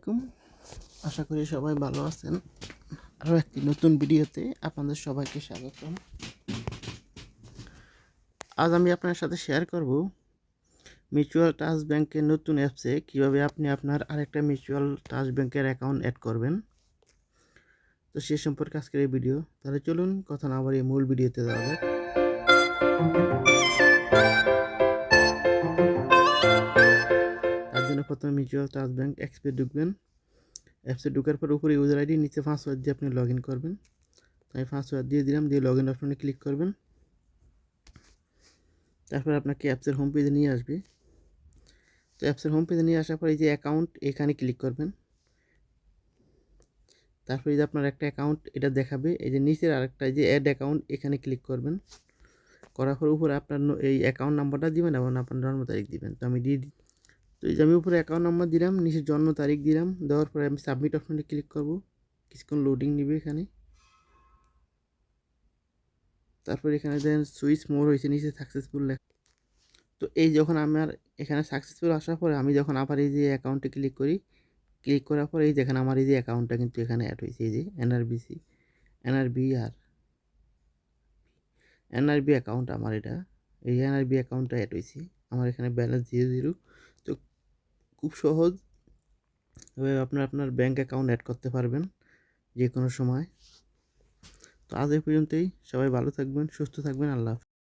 আলাইকুম। আশা করি সবাই ভালো আছেন। আরও একটি নতুন ভিডিওতে আপনাদের সবাইকে স্বাগতম। আজ আমি আপনার সাথে শেয়ার করব মিউচুয়াল ট্রাস্ট ব্যাংকের নতুন অ্যাপসে কীভাবে আপনি আপনার আরেকটা মিউচুয়াল ট্রাস্ট ব্যাংকের অ্যাকাউন্ট অ্যাড করবেন। তো সে সম্পর্কে আজকের এই ভিডিও তাহলে চলুন কথা না বাড়িয়ে মূল ভিডিওতে যাওয়া যাক। জন্য প্রথমে মিউচুয়াল ট্রাস্ট ব্যাংক এক্সপে ঢুকবেন। অ্যাপসে ঢোকার পর উপরে ইউজার আইডি নিচে পাসওয়ার্ড দিয়ে আপনি লগ ইন করবেন আমি পাসওয়ার্ড দিয়ে দিলাম, দিয়ে লগ ইন অপশনে ক্লিক করবেন। তারপর আপনাকে অ্যাপসের হোম পেজে নিয়ে আসবে। তো অ্যাপসের হোম পেজে নিয়ে আসার পর এই যে অ্যাকাউন্ট এখানে ক্লিক করবেন। তারপর এই যে আপনার একটা অ্যাকাউন্ট এটা দেখাবে। এই যে নিচের আরেকটা যে অ্যাড অ্যাকাউন্ট এখানে ক্লিক করবেন। করার পর উপরে আপনার এই অ্যাকাউন্ট নাম্বারটা দিবেন এবং আপনার জন্ম তারিখ দিবেন। তো আমি দিয়ে তো এই যে আমি উপরে অ্যাকাউন্ট নাম্বার দিলাম, নিচে জন্ম তারিখ দিলাম, দেওয়ার পরে আমি সাবমিট অপশনে ক্লিক করব। কিছুক্ষণ লোডিং নেবে এখানে। তারপর এখানে দেখেন সুইচ মোর হয়েছে, নিচে সাকসেসফুল লেখা। তো এই যখন আমার এখানে সাকসেসফুল আসার পরে আমি যখন আবার এই যে অ্যাকাউন্টে ক্লিক করি ক্লিক করার পরে এই দেখেন আমার এই যে অ্যাকাউন্টটা কিন্তু এখানে অ্যাড হয়েছে, এই যে এনআরবিসি এনআরবি আর এনআরবি অ্যাকাউন্ট আমার এটা। এই এনআরবি অ্যাকাউন্টটা অ্যাড হয়েছে। আমার এখানে ব্যালেন্স জিরো জিরো তো খুব সহজ। এভাবে আপনার আপনার ব্যাঙ্ক অ্যাকাউন্ট অ্যাড করতে পারবেন যে কোনো সময়। তো আজ এই পর্যন্তই। সবাই ভালো থাকবেন, সুস্থ থাকবেন। আল্লাহ।